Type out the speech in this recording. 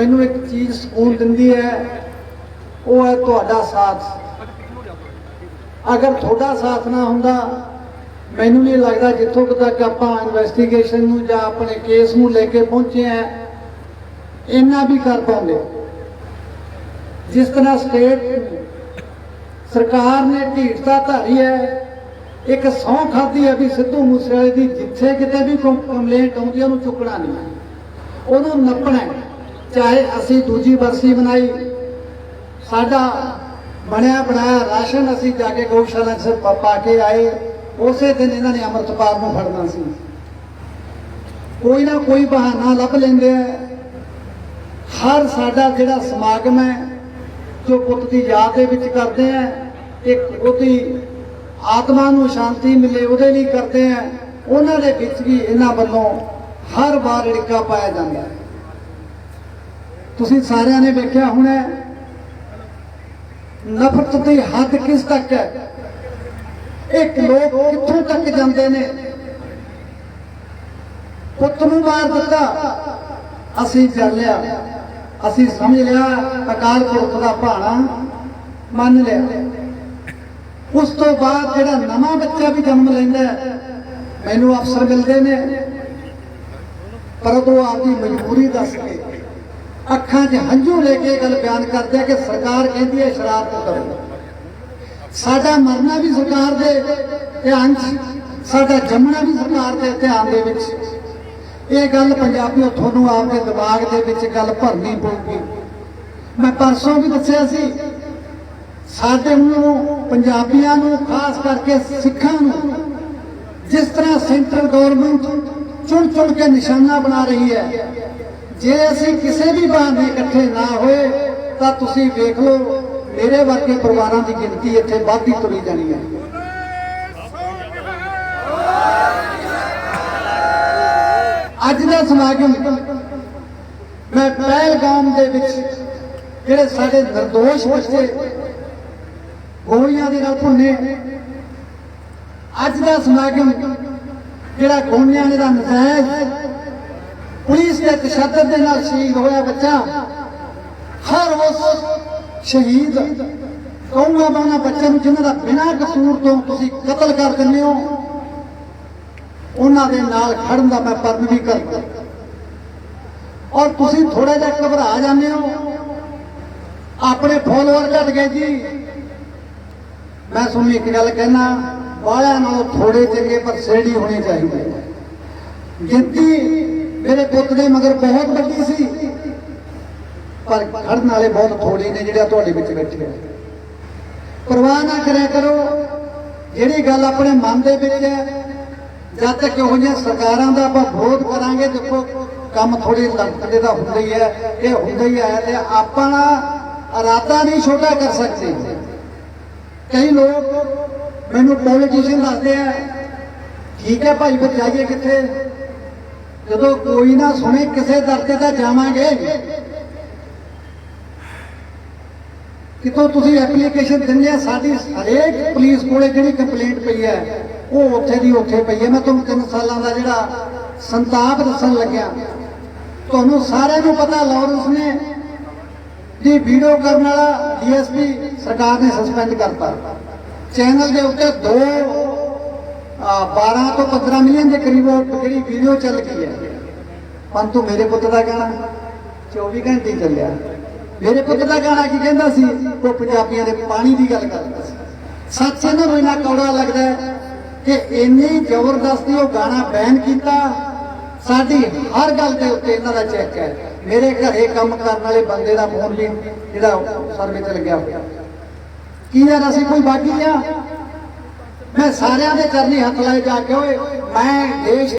ਮੈਨੂੰ ਇੱਕ ਚੀਜ਼ ਸਕੂਨ ਦਿੰਦੀ ਹੈ, ਉਹ ਹੈ ਤੁਹਾਡਾ ਸਾਥ। ਅਗਰ ਤੁਹਾਡਾ ਸਾਥ ਨਾ ਹੁੰਦਾ, ਮੈਨੂੰ ਨਹੀਂ ਲੱਗਦਾ ਜਿੱਥੋਂ ਤੱਕ ਆਪਾਂ ਇਨਵੈਸਟੀਗੇਸ਼ਨ ਨੂੰ ਜਾਂ ਆਪਣੇ ਕੇਸ ਨੂੰ ਲੈ ਕੇ ਪਹੁੰਚੇ ਆ ਇੰਨਾ ਵੀ ਕਰ ਪਾਉਂਦੇ। ਜਿਸ ਤਰ੍ਹਾਂ ਸਟੇਟ ਸਰਕਾਰ ਨੇ ਢੀਠਤਾ ਧਾਰੀ ਹੈ, ਇੱਕ ਸਹੁੰ ਖਾਦੀ ਹੈ ਵੀ ਸਿੱਧੂ ਮੂਸੇਵਾਲੇ ਦੀ ਜਿੱਥੇ ਕਿਤੇ ਵੀ ਕੰਪਲੇਂਟ ਆਉਂਦੀ ਉਹਨੂੰ ਚੁੱਕਣਾ ਨਹੀਂ ਉਹਨੂੰ ਨੱਪਣਾ ਹੈ। ਚਾਹੇ ਅਸੀਂ ਦੂਜੀ ਬਰਸੀ ਬਣਾਈ ਸਾਡਾ ਬਣਿਆ ਬਣਾਇਆ ਰਾਸ਼ਨ ਅਸੀਂ ਜਾ ਕੇ ਗਊਸ਼ਾਲਾ 'ਚ ਪਾ ਕੇ ਆਏ, ਉਸੇ ਦਿਨ ਇਹਨਾਂ ਨੇ ਅੰਮ੍ਰਿਤਪਾਲ ਨੂੰ ਫੜਨਾ ਸੀ। ਕੋਈ ਨਾ ਕੋਈ ਬਹਾਨਾ ਲੱਭ ਲੈਂਦੇ ਆ। ਹਰ ਸਾਡਾ ਜਿਹੜਾ ਸਮਾਗਮ ਹੈ, ਜੋ ਪੁੱਤ ਦੀ ਯਾਦ ਦੇ ਵਿੱਚ ਕਰਦੇ ਆ, ਇੱਕ ਉਹਦੀ ਆਤਮਾ ਨੂੰ ਸ਼ਾਂਤੀ ਮਿਲੇ, ਉਹਦੇ ਲਈ ਕਰਦੇ ਆ, ਉਹਨਾਂ ਦੇ ਵਿੱਚ ਵੀ ਇਹਨਾਂ ਵੱਲੋਂ ਹਰ ਵਾਰ ੜਿੱਕਾ ਪਾਇਆ ਜਾਂਦਾ ਹੈ। ਤੁਸੀਂ ਸਾਰਿਆਂ ਨੇ ਵੇਖਿਆ ਹੋਣਾ ਨਫ਼ਰਤ ਦੀ ਹੱਦ ਕਿਸ ਤੱਕ ਹੈ? ਇੱਕ ਲੋਕ ਕਿੱਥੋਂ ਤੱਕ ਜਾਂਦੇ ਨੇ? ਪੁੱਤ ਨੂੰ ਮਾਰ ਦਿੱਤਾ, ਅਸੀਂ ਚੱਲ ਲਿਆ। ਅਸੀਂ ਸਮਝ ਲਿਆ, ਅਕਾਲ ਪੁਰਖ ਦਾ ਭਾਣਾ ਮੰਨ ਲਿਆ। ਉਸ ਤੋਂ ਬਾਅਦ ਜਿਹੜਾ ਨਵਾਂ ਬੱਚਾ ਵੀ ਜਨਮ ਲੈਂਦਾ ਮੈਨੂੰ ਅਫਸਰ ਮਿਲਦੇ ਨੇ। ਪਰ ਉਹ ਆਪਦੀ ਮਜਬੂਰੀ ਦੱਸ ਕੇ ਅੱਖਾਂ 'ਚ ਹੰਝੂ ਲੈ ਕੇ ਗੱਲ ਬਿਆਨ ਕਰਦੇ ਆ ਕਿ ਸਰਕਾਰ ਕਹਿੰਦੀ ਹੈ ਸ਼ਰਾਰਤ ਕਰੋ ਸਾਡਾ ਮਰਨਾ ਵੀ ਸਰਕਾਰ ਦੇ ਧਿਆਨ 'ਚ, ਸਾਡਾ ਜੰਮਣਾ ਵੀ ਸਰਕਾਰ ਦੇ ਧਿਆਨ ਦੇ ਵਿੱਚ। ਇਹ ਗੱਲ ਪੰਜਾਬੀਓ ਤੁਹਾਨੂੰ ਆਪਦੇ ਦਿਮਾਗ ਦੇ ਵਿੱਚ ਗੱਲ ਭਰਨੀ ਪਊਗੀ। ਮੈਂ ਪਰਸੋਂ ਵੀ ਦੱਸਿਆ ਸੀ, ਸਾਡੇ ਨੂੰ ਪੰਜਾਬੀਆਂ ਨੂੰ, ਖਾਸ ਕਰਕੇ ਸਿੱਖਾਂ ਨੂੰ, ਜਿਸ ਤਰ੍ਹਾਂ ਸੈਂਟਰਲ ਗਵਰਨਮੈਂਟ ਚੁਣ ਚੁਣ ਕੇ ਨਿਸ਼ਾਨਾ ਬਣਾ ਰਹੀ ਹੈ ਜੇ ਅਸੀਂ ਕਿਸੇ ਵੀ ਬਹਾਨੇ ਇਕੱਠੇ ਨਾ ਹੋਏ, ਤਾਂ ਤੁਸੀਂ ਵੇਖ ਲਓ, ਮੇਰੇ ਵਰਗੇ ਪਰਿਵਾਰਾਂ ਦੀ ਗਿਣਤੀ ਇੱਥੇ ਵੱਧਦੀ ਤੁਰੀ ਜਾਣੀ ਹੈ। ਅੱਜ ਦਾ ਸਮਾਗਮ ਮੈਂ ਪਹਿਲਗਾਮ ਦੇ ਵਿੱਚ ਜਿਹੜੇ ਸਾਡੇ ਨਿਰਦੋਸ਼ ਬੱਚੇ ਗੋਲੀਆਂ ਦੇ ਨਾਲ ਭੁੰਨੇ। ਅੱਜ ਦਾ ਸਮਾਗਮ ਜਿਹੜਾ ਗੋਲੀਆਂ ਦਾ ਨਜਾਇਜ਼ ਪੁਲਿਸ ਦੇ ਤਸ਼ੱਦਦ ਦੇ ਨਾਲ ਸ਼ਹੀਦ ਹੋਇਆ ਬੱਚਾ। ਹਰ ਉਸ ਸ਼ਹੀਦ ਕਹੂੰਗਾ ਮੈਂ ਉਹਨਾਂ ਬੱਚਿਆਂ ਨੂੰ ਜਿਨ੍ਹਾਂ ਦਾ ਬਿਨਾਂ ਕਸੂਰ ਤੋਂ ਤੁਸੀਂ ਕਤਲ ਕਰ ਦਿੰਦੇ ਹੋ, ਉਹਨਾਂ ਦੇ ਨਾਲ ਖੜਨ ਦਾ ਮੈਂ ਪਰਨ ਵੀ ਕਰਦਾ। ਔਰ ਤੁਸੀਂ ਥੋੜਾ ਜਿਹਾ ਘਬਰਾ ਜਾਂਦੇ ਹੋ। ਆਪਣੇ ਫੋਲੋਅਰ ਘਟ ਗਏ ਜੀ। ਮੈਂ ਤੁਹਾਨੂੰ ਇੱਕ ਗੱਲ ਕਹਿਣਾ ਬਾਹਲਿਆਂ ਨਾਲੋਂ ਥੋੜੇ ਚੰਗੇ ਪਰ ਸੇੜੀ ਹੋਣੀ ਚਾਹੀਦੀ। ਗਿਣਤੀ ਮੇਰੇ ਪੁੱਤ ਦੇ ਮਗਰ ਬਹੁਤ ਵੱਡੀ ਸੀ। ਪਰ ਖੜਨ ਵਾਲੇ ਬਹੁਤ ਥੋੜੇ ਨੇ ਜਿਹੜੇ ਤੁਹਾਡੇ ਵਿੱਚ ਬੈਠੇ ਆ ਪਰਵਾਹ ਨਾ ਕਰਿਆ ਕਰੋ। ਜਿਹੜੀ ਗੱਲ ਆਪਣੇ ਮਨ ਦੇ ਵਿੱਚ ਹੈ, ਜਦ ਤੱਕ ਇਹੋ ਜਿਹੀਆਂ ਸਰਕਾਰਾਂ ਦਾ ਆਪਾਂ ਵਿਰੋਧ ਕਰਾਂਗੇ, ਦੇਖੋ, ਕੰਮ ਥੋੜੀ ਲੰਕਦੇ ਦਾ ਹੁੰਦਾ ਹੀ ਹੈ ਇਹ ਹੁੰਦਾ ਹੀ ਹੈ ਤੇ ਆਪਾਂ ਨਾ ਇਰਾਦਾ ਨਹੀਂ ਛੋਟਾ ਕਰ ਸਕਦੇ। ਕਈ ਲੋਕ ਮੈਨੂੰ ਪੋਲੀਟੀਸ਼ੀਅਨ ਦੱਸਦੇ ਆ, ਠੀਕ ਹੈ ਭਾਈ, ਫਿਰ ਜਾਈਏ ਕਿੱਥੇ? ਜਦੋਂ ਕੋਈ ਨਾ ਸੁਣੇ, ਕਿਸੇ ਦਰਜੇ ਤੇ ਜਾਵਾਂਗੇ। ਕਿਤੋਂ ਤੁਸੀਂ ਐਪਲੀਕੇਸ਼ਨ ਦਿੰਦੇ ਆ? ਸਾਡੀ ਹਰੇਕ ਪੁਲਿਸ ਕੋਲੇ ਜਿਹੜੀ ਕੰਪਲੇਂਟ ਪਈ ਹੈ, ਉਹ ਉੱਥੇ ਦੀ ਉੱਥੇ ਪਈ ਹੈ। ਮੈਂ ਤੁਹਾਨੂੰ ਤਿੰਨ ਸਾਲਾਂ ਦਾ ਜਿਹੜਾ ਸੰਤਾਪ ਦੱਸਣ ਲੱਗਿਆ। ਤੁਹਾਨੂੰ ਸਾਰਿਆਂ ਨੂੰ ਪਤਾ, ਲਾਰੈਂਸ ਨੇ ਦੀ ਵੀਡੀਓ ਕਰਨ ਵਾਲਾ ਡੀਐਸਪੀ ਸਰਕਾਰ ਨੇ ਸਸਪੈਂਡ ਕਰਤਾ। ਚੈਨਲ ਦੇ ਉੱਤੇ ਦੋ 12 ਤੋਂ 15 ਮਿਲੀਅਨ ਦੇ ਕਰੀਬ ਜਿਹੜੀ ਵੀਡੀਓ ਚੱਲ ਗਈ ਹੈ। ਪੰਤੂ ਮੇਰੇ ਪੁੱਤ ਦਾ ਗਾਣਾ 24 ਘੰਟੇ ਚੱਲਿਆ। ਮੇਰੇ ਪੁੱਤ ਦਾ ਗਾਣਾ ਕੀ ਕਹਿੰਦਾ ਸੀ? ਉਹ ਪੰਜਾਬੀਆਂ ਦੇ ਪਾਣੀ ਦੀ ਗੱਲ ਕਰਦਾ ਸੀ। ਸੱਚ ਇਹਨਾਂ ਇੰਨਾ ਕੌੜਾ ਲੱਗਦਾ ਕਿ ਇੰਨੀ ਜ਼ਬਰਦਸਤੀ ਉਹ ਗਾਣਾ ਬੈਨ ਕੀਤਾ। ਸਾਡੀ ਹਰ ਗੱਲ ਦੇ ਉੱਤੇ ਇਹਨਾਂ ਦਾ ਚੈੱਕ ਹੈ। ਮੇਰੇ ਘਰੇ ਕੰਮ ਕਰਨ ਵਾਲੇ ਬੰਦੇ ਦਾ ਫੋਨ ਵੀ ਜਿਹੜਾ ਸਰਵੇ ਤੇ ਲੱਗਿਆ ਹੋਇਆ। ਕੀ ਯਾਰ ਅਸੀਂ ਕੋਈ ਬਾਗੀ ਆ? ਮੈਂ ਸਾਰਿਆਂ ਦੇ ਚਰਨੀ ਹੱਥ ਲਾਏ ਜਾ ਕੇ ਓਏ ਮੈਂ ਦੇਸ਼